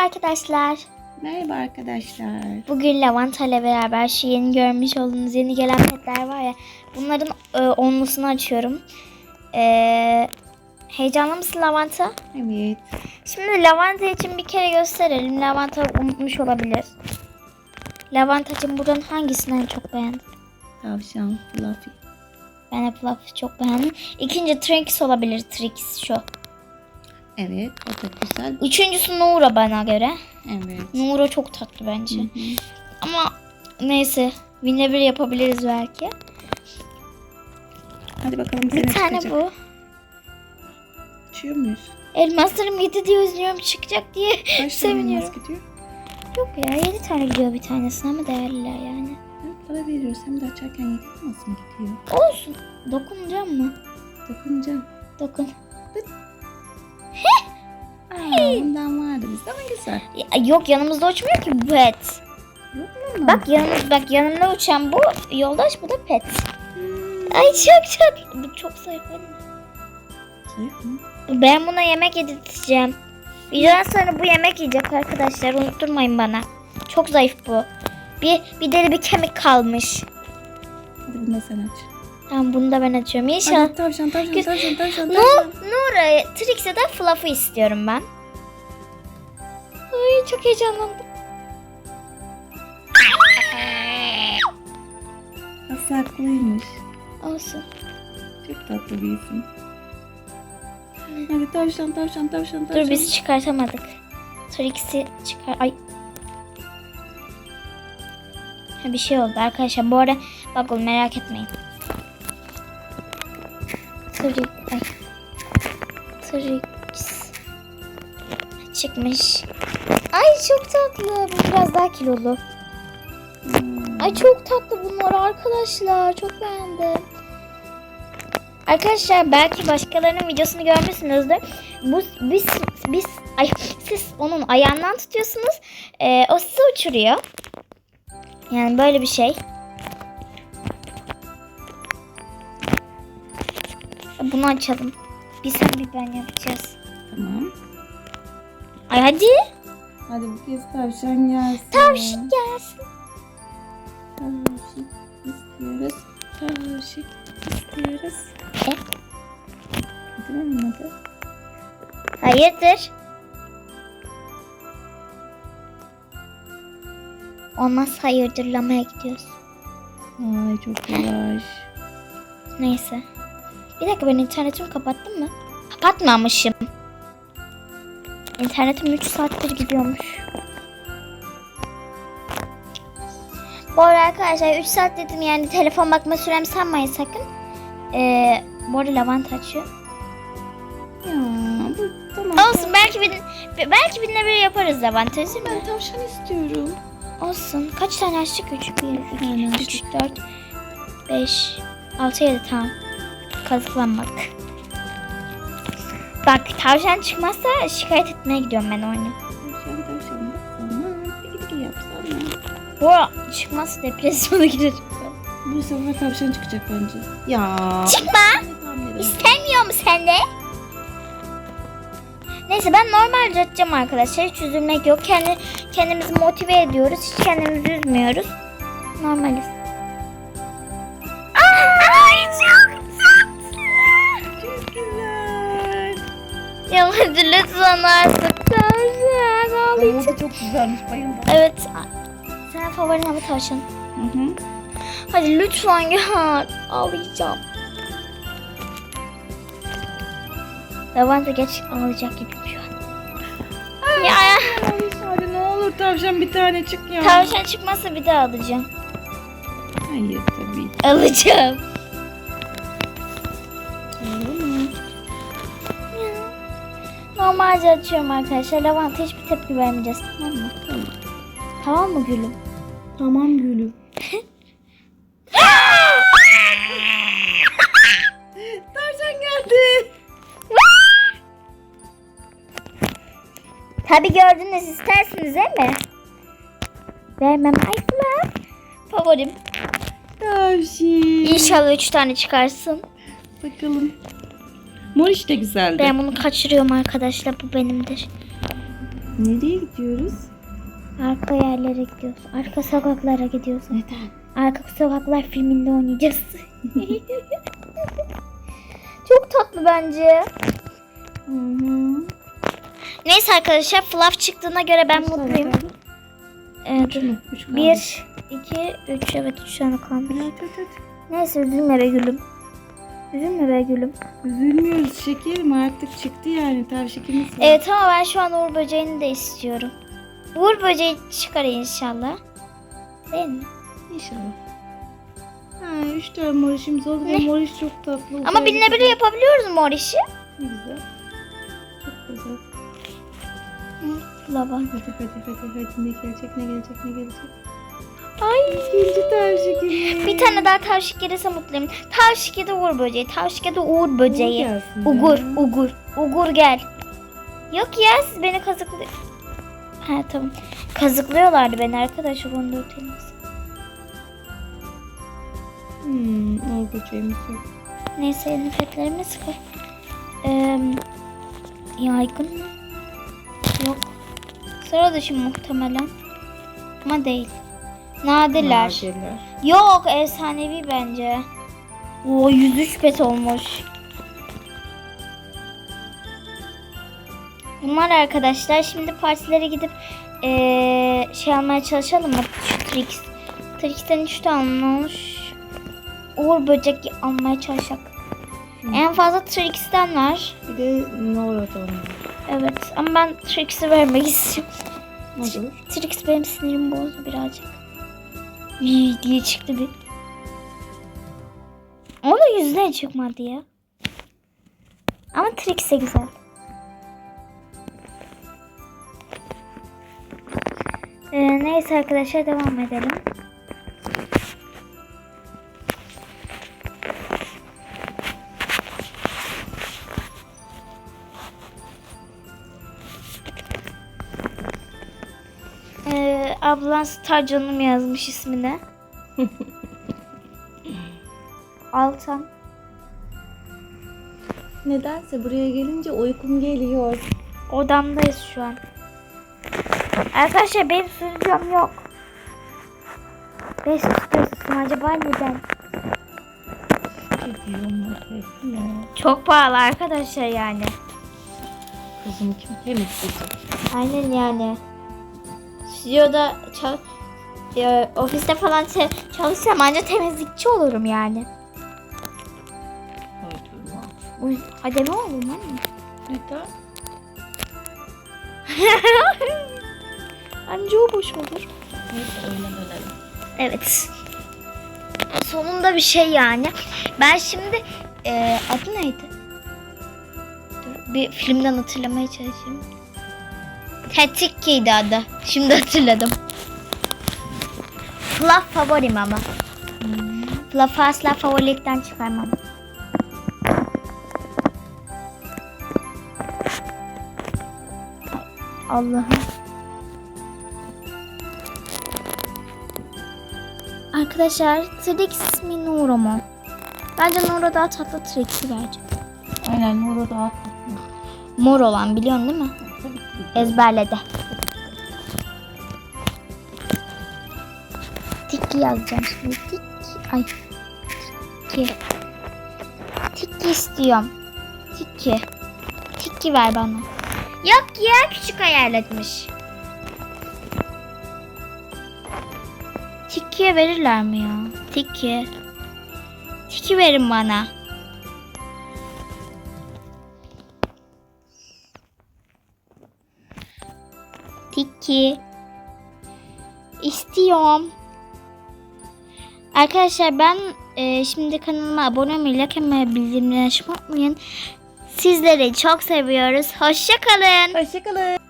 arkadaşlar. Merhaba arkadaşlar. Bugün Lavanta ile beraber şu yeni görmüş olduğunuz yeni gelen petler var ya. Bunların e, onlusunu açıyorum. E, heyecanlı mısın Lavanta? Evet. Şimdi Lavanta için bir kere gösterelim. Lavanta unutmuş olabilir. Lavantacığım buradan hangisini en çok beğendin? Tavşan, Fluffy. Ben de Fluffy çok beğendim. İkinci Trix olabilir. Trix şu. Evet, o da güzel. Üçüncüsü Nura bana göre. Evet. Nura çok tatlı bence. Hı hı. Ama neyse. Winner bir yapabiliriz belki. Hadi bakalım Bir tane çıkacak. bu. Açıyor muyuz? Elmaslarım 7 diye üzülüyorum çıkacak diye Kaç tane seviniyorum. elmas gidiyor? Yok ya 7 tane gidiyor bir tanesine ama değerliler yani. Evet, para veriyoruz. Hem de açarken yetmez mi gidiyor? Olsun. Dokunacağım mı? Dokunacağım. Dokun. Aa, bundan vardı bizde ama güzel. Ya, yok yanımızda uçmuyor ki bu pet. Yok mu? Bak yanımız bak yanımda uçan bu yoldaş bu da pet. Hmm. Ay çok çok. Bu çok zayıf. Zayıf mı? Ben buna yemek yedirteceğim. Videodan sonra bu yemek yiyecek arkadaşlar. Unutturmayın bana. Çok zayıf bu. Bir, bir deri bir kemik kalmış. Hadi bunu da sen aç. Tamam bunu da ben açıyorum. İnşallah. Hadi tavşan, tavşan, Güz- tavşan, tavşan, Nu tavşan. Nura, Trix'e de Fluff'ı istiyorum ben. Ay çok heyecanlandım. Hasaklıymış. Olsun. Çok tatlı bir isim. Hadi tavşan, tavşan, tavşan, tavşan. Dur biz çıkartamadık. Trix'i çıkar... Ay. Ha, bir şey oldu arkadaşlar. Bu arada bak oğlum merak etmeyin. Trix... Ay. Trix... Çıkmış. Ay çok tatlı. Bu biraz daha kilolu. Hmm. Ay çok tatlı bunlar arkadaşlar. Çok beğendim. Arkadaşlar belki başkalarının videosunu görmüşsünüzdür. Bu biz biz ay siz onun ayağından tutuyorsunuz. Ee, o sizi uçuruyor. Yani böyle bir şey. Bunu açalım. Bir sen bir ben yapacağız. Tamam. Ay hadi. Hadi bu kez tavşan gelsin. Tavşan gelsin. Tavşan istiyoruz. Tavşan istiyoruz. E? Değil mi adı? Hayırdır? Olmaz hayırdırlamaya gidiyoruz. Ay çok yavaş. Neyse. Bir dakika ben internetimi kapattım mı? Kapatmamışım. İnternetim 3 saattir gidiyormuş. Bu arada arkadaşlar 3 saat dedim yani telefon bakma sürem sanmayın sakın. Ee, bu arada lavanta açıyor. Ya bu tamam. Olsun belki bir, belki birine bir yaparız lavanta üzülme. Ben tavşan istiyorum. Olsun. Kaç tane açtık? 3, 1, tane 2, 3, 4, 5, 6, 7 tamam. Kazıklanmak. Bak tavşan çıkmazsa şikayet etmeye gidiyorum ben oyunu. Tavşan tavşan yapsana. Bu çıkmazsa depresyona girerim. Bu sefer tavşan çıkacak bence. Ya. Çıkma. Tahmin edemedim. İstemiyor mu sende? Neyse ben normalde açacağım arkadaşlar. Hiç üzülmek yok. Kendi, kendimizi motive ediyoruz. Hiç kendimizi üzmüyoruz. Normaliz. Artık tavşan bu çok güzelmiş bayıldım. Evet. Sen favorin ama tavşan. Hı hı. Hadi lütfen gel. Ağlayacağım. Lavanta geç ağlayacak gibiyim şu an. Ya Hadi ne olur tavşan bir tane çık ya. tavşan çıkmazsa bir daha alacağım. Hayır tabii. Alacağım. Normalce açıyorum arkadaşlar. Lavanta hiçbir tepki vermeyeceğiz tamam mı? Tamam. Tamam mı gülüm? Tamam gülüm. Tavşan geldi. Tabi gördünüz istersiniz değil mi? Vermem asla. Favorim. Tavşan. İnşallah üç tane çıkarsın. Bakalım. Mor işte güzeldi. Ben bunu kaçırıyorum arkadaşlar. Bu benimdir. Nereye gidiyoruz? Arka yerlere gidiyoruz. Arka sokaklara gidiyoruz. Neden? Arka sokaklar filminde oynayacağız. Çok tatlı bence. Hı hı. Neyse arkadaşlar Fluff çıktığına göre ben mutluyum. Evet. Üç? Üç. Bir, iki, üç. Evet üç tane kalmış. Evet evet evet. Neyse üzülme be gülüm. Üzülme be gülüm. Üzülmüyoruz şekerim artık çıktı yani tavşikimiz var. Evet ama ben şu an Uğur böceğini de istiyorum. Uğur böceği çıkar inşallah. Değil mi? İnşallah. Ha, üç tane morişimiz oldu. Ne? Bu moriş çok tatlı. Ama Güzel, birine biri yapabiliyoruz mor işi. Ne güzel. Çok güzel. Lava. Hadi hadi hadi hadi ne gelecek ne gelecek ne gelecek. Ay. İkinci tavşikimiz. Bir tane daha tavşik gelirse mutluyum. Tavşik ya da Uğur böceği. Tavşik ya da Uğur böceği. ya. Ugur, Ugur, Ugur gel. Yok ya siz beni kazıklı... Ha tamam. Kazıklıyorlardı beni arkadaşlar 14 Temmuz. Hmm, o böceğimiz yok. Neyse nefretlerimi sıkar. Ee, yaygın mı? Yok. Sıra dışı muhtemelen. Ama değil. Nadirler. Nadirler. Yok efsanevi bence. O 103 bet olmuş. Bunlar arkadaşlar şimdi partilere gidip eee, şey almaya çalışalım mı? Şu Trix. Trix'ten 3 tane olmuş. Uğur böcek almaya çalışacak. En fazla Trix'ten var. Bir de Nora'dan var. Evet ama ben Trix'i vermek istiyorum. Olur. Trix benim sinirimi bozdu birazcık. Vii diye çıktı bir. O da yüzüne çıkmadı ya. Ama Trix de güzel. Ee, neyse arkadaşlar devam edelim. Ablan Star Canım yazmış ismine. Altan. Nedense buraya gelince uykum geliyor. Odamdayız şu an. Arkadaşlar benim sunucum yok. Beş istiyorsun acaba neden? Çok pahalı arkadaşlar yani. Kızım kim temizleyecek? Aynen yani. Stüdyoda çal e, ofiste falan çalışsam ancak temizlikçi olurum yani. Uy, hadi ne olur anne? Neden? Anca o boş olur. Neyse oyuna dönelim. Evet. Sonunda bir şey yani. Ben şimdi e, adı neydi? Dur, bir filmden hatırlamaya çalışayım. Tetikki'ydi adı. Şimdi hatırladım. Fluff favorim ama. Fluff'ı asla favorilikten çıkarmam. Allah'ım. Arkadaşlar Trix mi Nuro mu? Bence Nuro daha tatlı Trix'i verecek. Aynen Nora daha tatlı. Mor olan biliyorsun değil mi? Ezberledi. Tiki yazacağım şimdi. Tiki. Ay. Tiki. Tiki istiyorum. Tiki. Tiki ver bana. Yok ya küçük hayaletmiş. Tiki'ye verirler mi ya? Tiki. Tiki verin bana. Tiki. İstiyorum. Arkadaşlar ben e, şimdi kanalıma abone olmayı, like etmeyi, bildirimleri açmayı unutmayın. Sizleri çok seviyoruz. Hoşçakalın. Hoşçakalın.